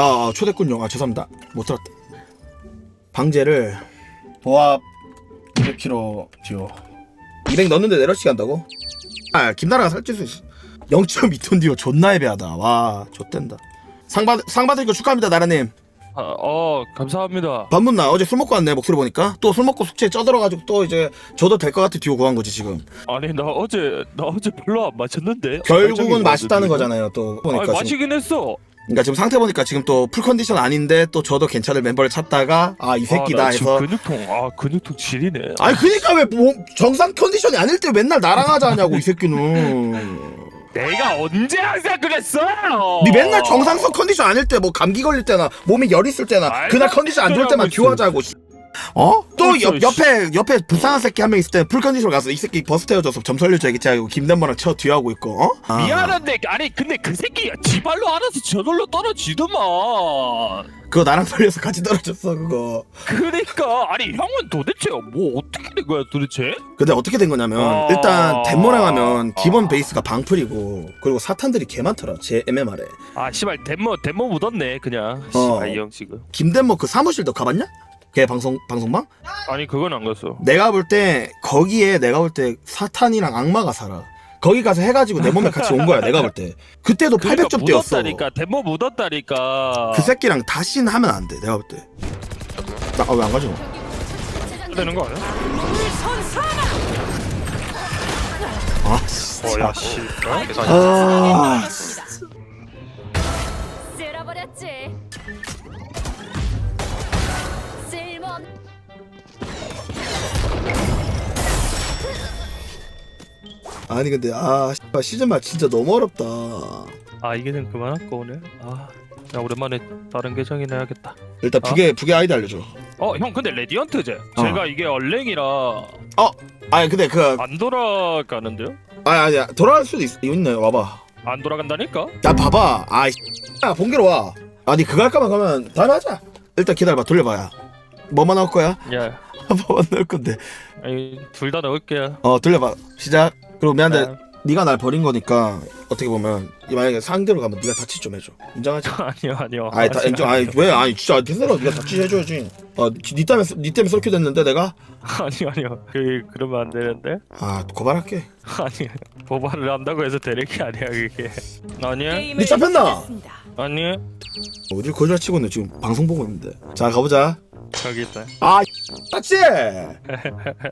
아, 아 초대군요. 아 죄송합니다. 못 들었다. 방제를 보합 200kg 듀오 200 넣는데 내려치기 한다고? 아 김나라가 살찔 수 있어. 0.2톤 듀오 존나 애매하다. 와 좆된다. 상받 상 받은 거 축하합니다 나라님. 아, 어 감사합니다. 반문나 어제 술 먹고 왔네 목소리 보니까 또 술 먹고 숙취에 쪄들어가지고 또 이제 줘도 될 것 같아 듀오 구한 거지 지금. 아니 나 어제 나 어제 별로 안 마셨는데. 결국은 맛있다는 거 거잖아요 또 보니까 아니 지금. 마시긴 했어. 그러니까 지금 상태 보니까 지금 또 풀 컨디션 아닌데 또 저도 괜찮을 멤버를 찾다가 아 이 새끼다 아, 나 해서 지금 근육통 아 근육통 지리네. 아니 그니까 왜 뭐, 정상 컨디션이 아닐 때 맨날 나랑 하자 하냐고 이 새끼는 내가 언제 항상 그랬어? 니 맨날 정상선 컨디션 아닐 때 뭐 감기 걸릴 때나 몸에 열 있을 때나 그날 컨디션 안 좋을 때만 있어. 듀하자고 씨. 어? 또 그렇죠, 옆, 옆에 옆에 불쌍한 새끼 한 명 있을 때 풀 컨디션 가서 이 새끼 버스 태워줘서 점 살려줘야 겠지 하고 김단모랑 쳐 듀하고 있고 어? 아. 미안한데 아니 근데 그 새끼가 지발로 알아서 저절로 떨어지더만. 그거 나랑 살려서 같이 떨어졌어 그거 그러니까 아니 형은 도대체 뭐 어떻게 된 거야 도대체? 근데 어떻게 된 거냐면 아. 일단 덴모랑 하면 기본 아. 베이스가 방풀이고 그리고 사탄들이 개 많더라 제 MMR에 아 씨발 덴모 덴모 묻었네 그냥. 어. 씨발 이 형 지금. 김덴모 그 사무실도 가봤냐? 걔 방송 방송방? 아니 그건 안 갔어. 내가 볼 때 거기에 내가 볼 때 사탄이랑 악마가 살아. 거기 가서 해가지고 내 몸에 같이 온 거야. 내가 볼 때. 그때도 800점 뛰었어. 묻었다니까 덴모 묻었다니까. 그 새끼랑 다시는 하면 안 돼. 내가 볼 때. 아왜 안 가죠? 되는 거 아니야? 아 진짜. 어야 씨. 아 쓸어버렸 아니 근데 아 씨발, 시즌 말 진짜 너무 어렵다. 아 이게 좀 그만할까 오늘? 아, 야 오랜만에 다른 계정이나 해야겠다. 일단 북의 북의 아이디 알려줘. 어 형 근데 레디언트제? 어. 제가 이게 얼랭이라 아니 근데 그 안 돌아가는데요? 아니 아니 돌아갈 수도 있, 있네. 와봐. 안 돌아간다니까? 야 봐봐. 아이 야 본계로 와. 아니 그거 할까만 가면 다음에 하자. 일단 기다려봐. 돌려봐야. 뭐만 나올 거야? 야, 뭐만 나올 건데. 둘다 넣을게요. 어 돌려봐 시작 그리고 미안한데 아, 네가 날 버린 거니까 어떻게 보면 만약에 상대로 가면 네가 다치 좀 해줘 인정하지? 아니요 아니요. 아니 다 인정 아니 왜 아니 진짜 괜찮아 네가 다치 해줘야지 어네 때문에 네 때문에 썰게 됐는데 내가 아니요 아니요. 그 그러면 안 되는데? 아 고발할게 아니 보발을 한다고 해서 되는 게 아니야 그게. 아니야 네 잡혔나? 아니 어딜 거짓말 치고 있네 지금 방송 보고 있는데 자 가보자 저기 있다. 아 맞지?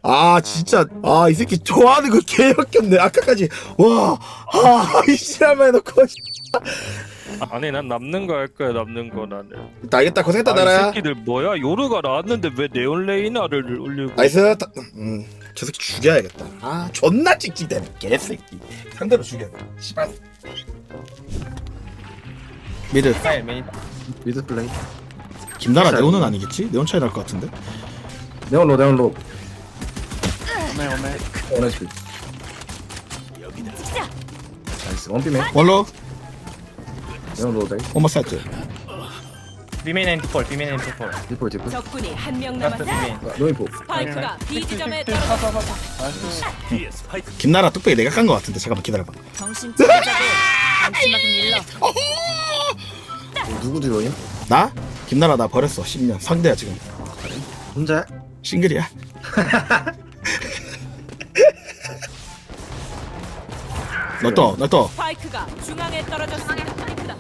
아 진짜. 아 이 새끼 좋아하는 거 개역겹네. 아까까지. 와 아 이 씨발만 해놓고 아니 난 남는 거 할 거야 남는 거 나는. 나 알겠다. 고생했다 아, 이 나라야. 새끼들 뭐야? 요르가 나왔는데 왜 네온레이나를 올리고? 나이스. 다- 음, 저 새끼 죽여야겠다. 아 존나 찍찍대 개새끼. 상대로 죽여 씨발. 미드 스타일 메인. 미드 플레이 김나라 네온은 아니겠지? 네온 차이 날 것 같은데? 네온로 네온로. 오메 오메. 원해지 나이스. 원피맨. 원로. 네온로 데 오머 사이트. 비메인 앤 디폴 비메인 앤 디폴. 디폴 디폴. 적군이 한 명 라스트 남았다. 비메인. 노인포. 스파이크가 B 지점에. 나이스. 김나라 뚝배기 내가 깐 것 같은데 잠깐만 기다려봐. 정신 차리자고 한심하게 밀러. 누구 듀오냐? 나? 김나라 나 버렸어 10년 상대야 지금 혼자? 싱글이야 너떠너떠 스파이크가 중앙에 떨어졌습니다. 스파이크다.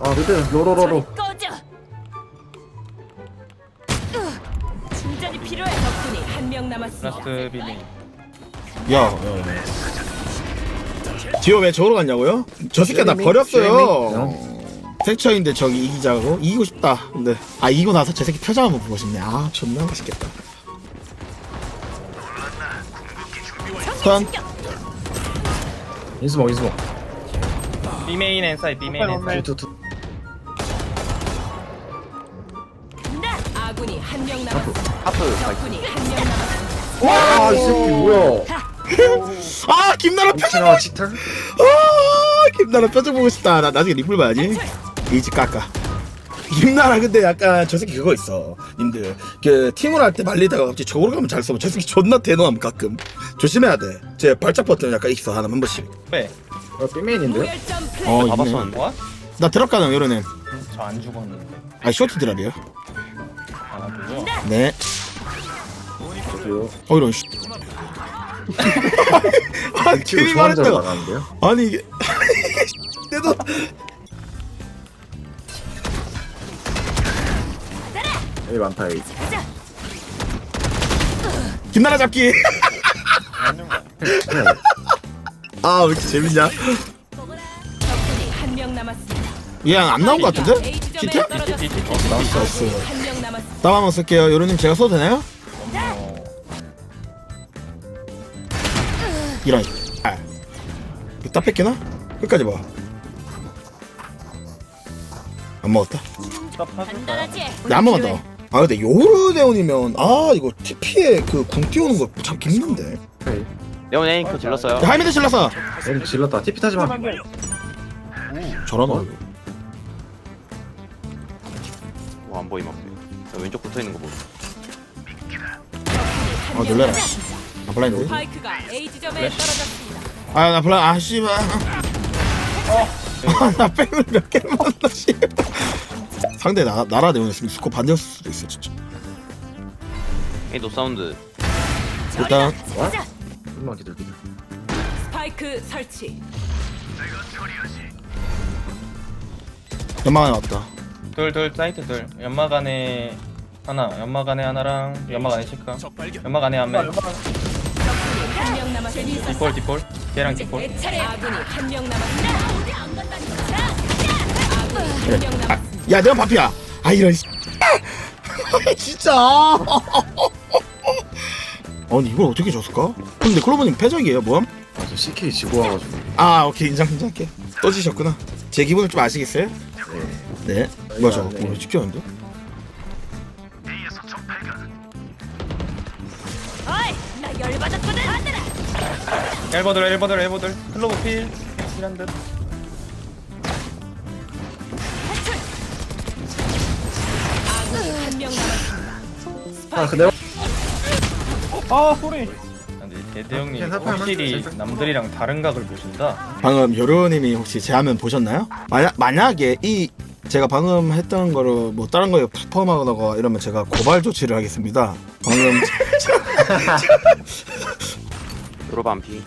아 그때는 로로로로 저리 꺼져. 으, 충전이 필요해. 적군이 한 명 남았습니다. 라스트 비메인 야, 야, 야. 지호 왜 저러 갔냐고요? 저 새끼 나 재미, 버렸어요. 섹처인데 저기 이기자고 이기고 싶다. 근데 아 이기고 나서 저 새끼 표정 한번 보고 싶네. 아 존나 맛있겠다. 선 인스모 인스모 비메인 앤 사이 비메인 앤 사이 투투 아군이 한 명 남았습니다. 하프 적군이 한 명 남았습니다. 와이 새끼 뭐야 아 김나라 표정 치나 치탈? 아 김나라 표정 보고 싶다. 나 나중에 리플 봐야지. 이지 깎아. 임나라 근데 약간 저 새끼 그거 있어 님들 그 팀을 할 때 말리다가 갑자기 저거로 가면 잘 써면 저 새끼 존나 대놓음 가끔 조심해야 돼제 발작 버튼 약간 있어 하나 한 번씩 네. 어, 삐맨인데? 어 아, 있네. 나 드랍 가능 요런애 저 안 죽었는데. 아 쇼트 드랍이요 아그네 어, 이런 씨. 아, 그 아니, 괜히 말했다가. 아니, 이게. 때도 여기 많다 여기 김나라 잡기. 아왜 이렇게 재밌냐? 얘안 나온 거 같은데? 키트? 어, 나왔어 나왔어. 따만 쓸게요. 요루님 제가 써도 되나요? 이런. 아. 이거 뺏기나? 끝까지 봐안 먹었다. 나한 번만 더 아 근데 요르네온이면 아 이거 TP에 그궁 띄우는 거 참 힘든데. 네온 에잉크 질렀어요. 야, 하이미드 질렀어! 얘는 질렀다. TP 타지마. 저런 어이구 어, 안 보임 앞에 왼쪽 붙어있는 거 보고 아 놀래라. 나 블라인드. 어디 아나 블라인드. 아, 아 씨발. 어. 아나 뺑을 몇 개를 더 씨발. 상대 나, 나라 내면 스코 반대였을 수도 있어 진짜 에이도 사운드 일단 어? 좀만 기다려 기다려 스파이크 설치. 연막이 왔다 둘 둘 사이트 둘 연막 안에 하나 연막 안에 하나랑 연막 안에 체크 연막 안에 한명 한명 남았습니다. 뒷볼 뒷볼 걔랑 뒷볼 내 차례. 아. 아군이 한명 남았습니다. 네. 아군이 한명 남았습니다. 야 내가 바피야. 아 이런 진짜. 아니 이걸 어떻게 줬을까? 근데 클로버님 패적이에요 뭐함? 아저 CK 지고 와가지고. 아 오케이. 인정 인정할게. 떠지셨구나. 제 기분을 좀 아시겠어요? 네. 뭐야 저거 뭐야 쉽게 왔는데? 열받았거든. 안들아. 1번들 1번들 1번들. 클로버 필. 필한 듯. 아, 아 근데 아 소리 근데 대대 형님 확실히 남들이랑 다른 각을 보신다. 방금 요루님이 혹시 제 화면 보셨나요? 만약 만약에 이 제가 방금 했던 거로 뭐 다른 거에 퍼포하거나 이러면 제가 고발 조치를 하겠습니다. 방금 들어봐 안피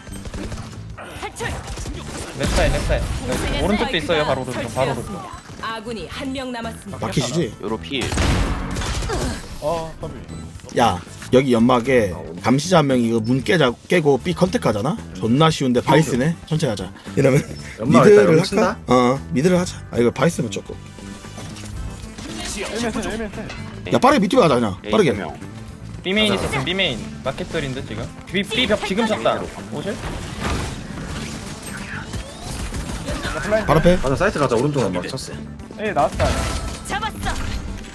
넥사이 넥사이. 오른쪽도 있어요. 바로 오른쪽 바로 오른쪽. 아군이 한 명 남았습니다. 막히시지? 요로 필 아, 야 여기 연막에 감시자 한 명이 이거 문 깨자, 깨고 삐 컨택하잖아? 존나 쉬운데 바이스네? 천천히 하자. 이러면 미드를 할까? 어 미드를 하자. 아 이거 바이스면 조금 야 빠르게 밑으로 가자 그냥. 네, 빠르게. 명. B메인 있었어 B메인. 마켓돌인데 지금? B, B 벽 지금 쳤다. 오실? 바로 앞에? 가자 사이트 가자. 오른쪽 한번 쳤어. 에이, 나왔다. 잡았어.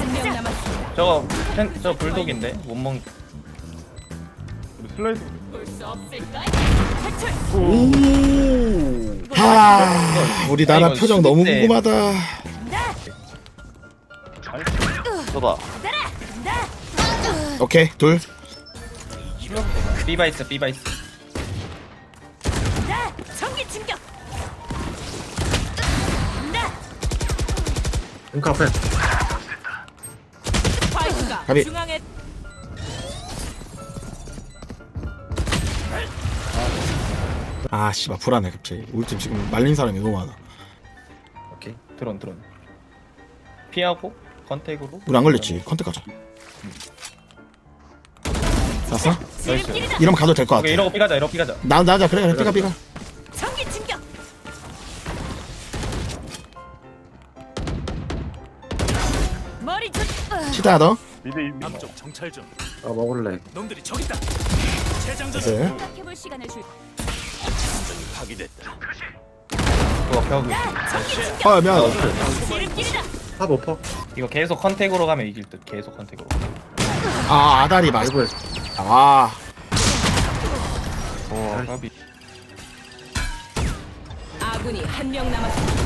한명 남았습니다. 저거 펜, 저 불독인데 못 먹. 우리 슬라이드 볼수 없을까? 탈출. 하 우리 나라 이거 표정 너무 궁금하다 쏟아 오케이 둘 비바이스 비바이스. 전기 충격. 링크 앞에. 가비. 중앙에 아 씨발 불안해 갑자기 우리 팀 지금 말린 사람이 너무 많아 오케이. 드론 드론. 피하고 컨택으로. 우리 안 걸렸지 컨택 가자 샀어? 지름길이다. 이러면 가도 될것 같아 오케이 이러고 삐가자 이러고 삐가자. 나 나자 그래 그래 삐가 삐가 전기 충격. 머리 좀. 시다야 너 미드 이- 미- 아 먹을래. 나이스 생각해볼 시간을 줄. 그거 벽아 미안. 지름길이다. 탑 오퍼. 이거 계속 컨택으로 가면 이길 듯 계속 컨택으로. 아 아다리 맞 아이고 아. 와 까비. 아군이 한 명 남았습니다.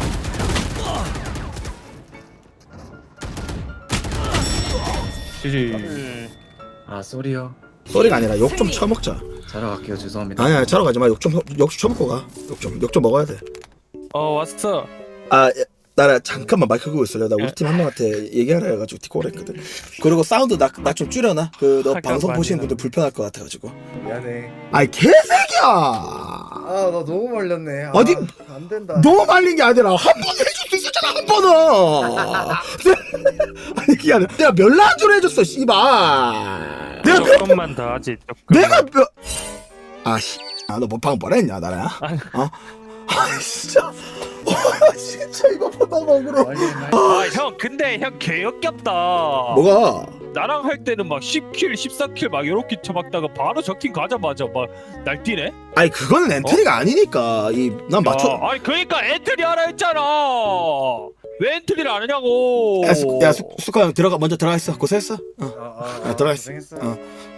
지지 아 쏘리요. 소리가 아니라 욕좀 쳐먹자 자러 갈게요. 죄송합니다. 아니야 자러 가지 마 욕 좀욕좀 쳐먹고 가 욕 좀 욕 좀 먹어야 돼 어 왔어 아, 예, 나라 잠깐만 마이크 끄고 있을래. 나 우리 팀 한 명한테 얘기하라 해가지고 디코를 했거든. 그리고 사운드 나 나 좀 줄여놔. 그 너. 방송 보시는 분들 불편할 것 같아가지고. 미안해. 아이 개새끼야. 아, 나 너무 말렸네. 아, 어디- 안 된다. 너무 말린 게 아니라 한 번은 해줄 수 있었잖아 한 번은. 아니 그게 아니라 내가 멸란주를 해줬어 씨발. 내가 몇, 조금만 더 하지 조금만 내가 몇. 아씨. 아너 뭐 방금 뭐라 했냐 나라? 아니. 어? 아 진짜. 와 진짜 이거 보다가 억울해. 아형 근데 형 개역겹다 뭐가? 나랑 할 때는 막 10킬 14킬 막 이렇게 쳐박다가 바로 적팀 가자마자 막 날뛰네 아니 그거는 엔트리가 아니니까 이 난 맞춰. 야, 아니 그러니까 엔트리 하라 했잖아 왜 엔트리를 안 하냐고 야, 수, 야 수, 수카 형 들어가 먼저 들어가 있어 고생했어 어. 아, 아, 야, 들어가 있어. 고생했어. 어.